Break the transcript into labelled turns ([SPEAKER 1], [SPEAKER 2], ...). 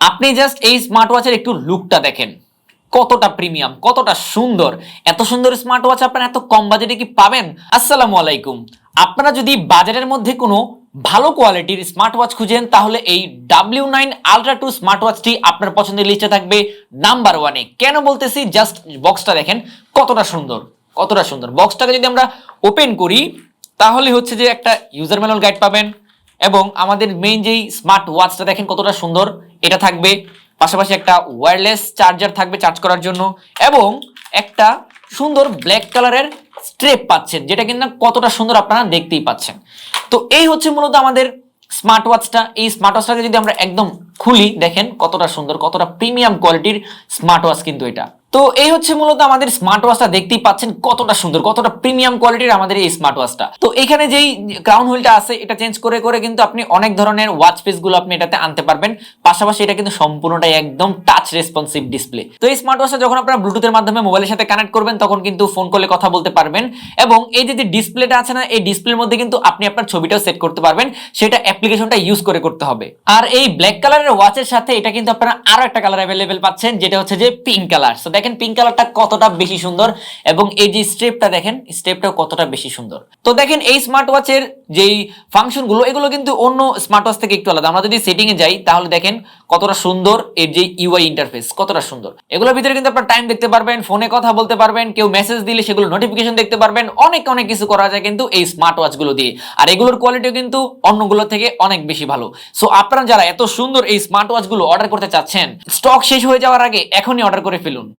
[SPEAKER 1] আপনি জাস্ট এই স্মার্ট ওয়াচের একটু লুকটা দেখেন। কতটা প্রিমিয়াম কতটা সুন্দর। এত সুন্দর স্মার্ট ওয়াচ আপনারা এত কম বাজেটে কি পাবেন? আসসালামু আলাইকুম। আপনারা যদি বাজারের মধ্যে কোনো ভালো কোয়ালিটির স্মার্ট ওয়াচ খুঁজেন, তাহলে এই W nine ultra two smart ওয়াচটি আপনার পছন্দের লিস্টে থাকবে নাম্বার ওয়ানে কেন বলতেছি? জাস্ট বক্সটা দেখেন, কতটা সুন্দর কতটা সুন্দর। বক্সটাকে যদি আমরা ওপেন করি, তাহলে হচ্ছে যে একটা ইউজার ম্যানুয়াল গাইড পাবেন। এবং আমাদের মেইন যেই স্মার্ট ওয়াচটা দেখেন কতটা সুন্দর, এটা থাকবে। পাশাপাশি একটা ওয়্যারলেস চার্জার থাকবে চার্জ করার জন্য এবং একটা সুন্দর ব্ল্যাক কালারের স্ট্রেপ পাচ্ছেন, যেটা কিন্তু কতটা সুন্দর আপনারা দেখতেই পাচ্ছেন। তো এই হচ্ছে মূলত আমাদের স্মার্ট ওয়াচটা এই স্মার্ট ওয়াচটাকে যদি আমরা একদম খুলি, দেখেন কতটা সুন্দর, কতটা প্রিমিয়াম কোয়ালিটির স্মার্ট ওয়াচ কিন্তু এটা। তো এই হচ্ছে মূলত আমাদের স্মার্ট ওয়াচটা দেখতেই পাচ্ছেন কতটা সুন্দর, কতটা প্রিমিয়াম কোয়ালিটির আমাদের এই স্মার্ট ওয়াচটা তো এখানে যেই ক্রাউন হুইলটা আছে, এটা চেঞ্জ করে করে কিন্তু আপনি অনেক ধরনের ওয়াচ পিসগুলো আপনি এটাতে আনতে পারবেন। পাশাপাশি এটা কিন্তু সম্পূর্ণটাই একদম টাচ রেসপন্সিভ ডিসপ্লে তো এই স্মার্ট ওয়াচটা যখন আপনারা ব্লুটুথের মাধ্যমে মোবাইলের সাথে কানেক্ট করবেন, তখন কিন্তু ফোন কলে কথা বলতে পারবেন এবং এই যে ডিসপ্লেটা আছে না, এই ডিসপ্লের মধ্যে কিন্তু আপনি আপনার ছবিটাও সেট করতে পারবেন। সেটা অ্যাপ্লিকেশনটা ইউজ করে করতে হবে। আর এই ব্ল্যাক কালারের ওয়াচের সাথে এটা কিন্তু আপনারা আরও একটা কালার অ্যাভেলেবেল পাচ্ছেন, যেটা হচ্ছে যে পিঙ্ক কালার তো দেখেন পিঙ্ক কালারটা কতটা বেশি সুন্দর এবং এই যে স্টেপটা দেখেন স্টেপটাও কতটা বেশি সুন্দর। তো দেখেন এই স্মার্ট ওয়াচের যেই ফাংশনগুলো এগুলো কিন্তু অন্য স্মার্ট ওয়াচ থেকে একটু আলাদা। আমরা যদি সেটিং এ যাই, তাহলে দেখেন কতটা সুন্দর এর যে ইউআই ইন্টারফেস কতটা সুন্দর। এগুলোর ভিতরে কিন্তু আপনার টাইম দেখতে পারবেন ফোনে কথা বলতে পারবেন, কেউ মেসেজ দিলে সেগুলো নোটিফিকেশন দেখতে পারবেন, অনেক অনেক কিছু করা যায় কিন্তু এই স্মার্ট ওয়াচগুলো দিয়ে। আর এগুলোর কোয়ালিটিও কিন্তু অন্যগুলো থেকে অনেক বেশি ভালো। সো আপনারা যারা এত সুন্দর এই স্মার্ট ওয়াচগুলো অর্ডার করতে চাচ্ছেন স্টক শেষ হয়ে যাওয়ার আগে এখনই অর্ডার করে ফেলুন।